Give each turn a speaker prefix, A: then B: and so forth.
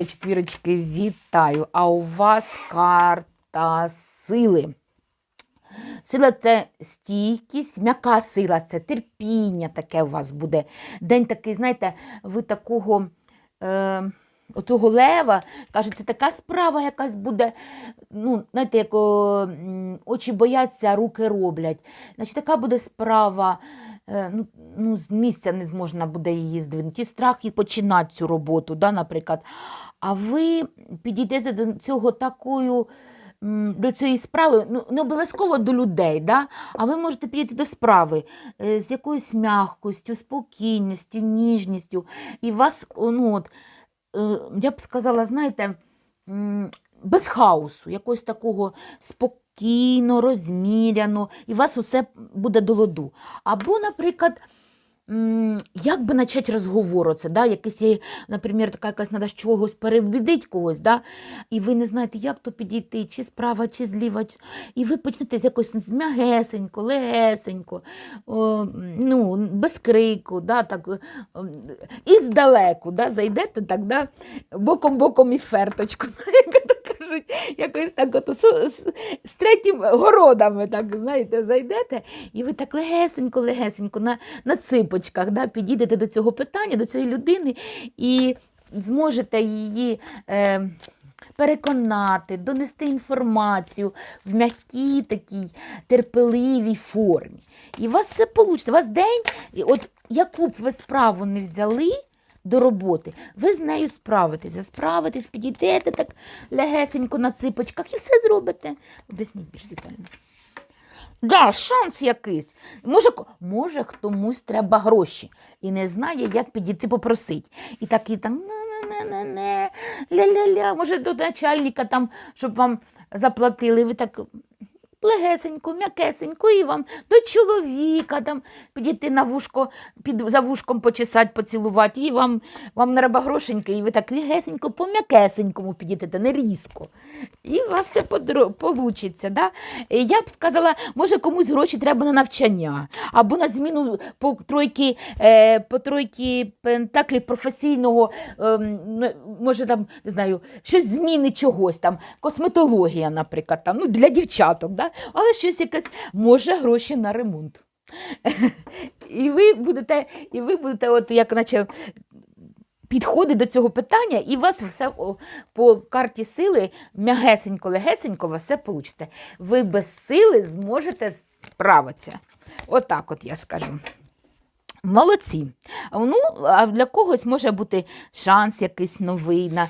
A: Четвірочки, вітаю! А у вас карта сили. Сила це стійкість, м'яка сила, це терпіння таке у вас буде. День такий, знаєте, ви такого е, оцього лева, каже, це така справа якась буде. Ну, знаєте, як о, очі бояться, руки роблять. Значить, така буде справа. е, Ну, ну, з місця не зможна буде її здвинути. Страх і починати цю роботу, да, наприклад. А ви підійдете до цього такою до цієї справи, ну не обов'язково до людей, да? а ви можете підійти до справи е, з якоюсь м'якостю, спокійністю, ніжністю. І вас, ну, от, я б сказала, знаєте, без хаосу, якогось такого спокійно, розміряно, і у вас усе буде до ладу. Або, наприклад, як би почати розговор, оце, да? якийсь наприклад, така якась треба чогось перебідити когось, да? і ви не знаєте, як то підійти, чи справа, чи зліва. І ви почнете з якось м'ягесенько, легесенько, о, ну, без крику, да? так, і здалеку да? зайдете так, да? боком-боком і ферточку, кажуть, якось так от, з, з, третім городами, так, знаєте, зайдете, і ви так легесенько, легесенько, на, на ципочках да? підійдете до цього питання, до цієї людини і зможете її. Е, переконати, донести інформацію в м'якій такій терпеливій формі. І у вас все вийде. У вас день, от яку б ви справу не взяли до роботи, ви з нею справитеся, справитесь, підійдете так легесенько на ципочках і все зробите. Об'ясніть більш детально. Да, шанс якийсь. Може, може комусь треба гроші і не знає, як підійти попросити. І такий там не-не-не-не, ля-ля-ля, може до начальника там, щоб вам заплатили. Ви так легесенько, м'якесенько, і вам до чоловіка там підійти на вушко, під, за вушком почесати, поцілувати, і вам, вам треба грошеньки, і ви так легесенько, по м'якесенькому підійдете, не різко. І у вас все вийде. Да? Е, Я б сказала, може комусь гроші треба на навчання, або на зміну по тройки, е, по тройки пентаклів професійного, ну, може там, не знаю, щось зміни чогось там, косметологія, наприклад, там, ну, для дівчаток, да? Але щось якесь, може гроші на ремонт. І ви будете, і ви будете, от як наче. Підходить до цього питання, і у вас все по карті сили м'ягесенько, легесенько, вас все вийде. Ви без сили зможете справитися. Отак от я скажу. Молодці. Ну, а для когось може бути шанс якийсь новий на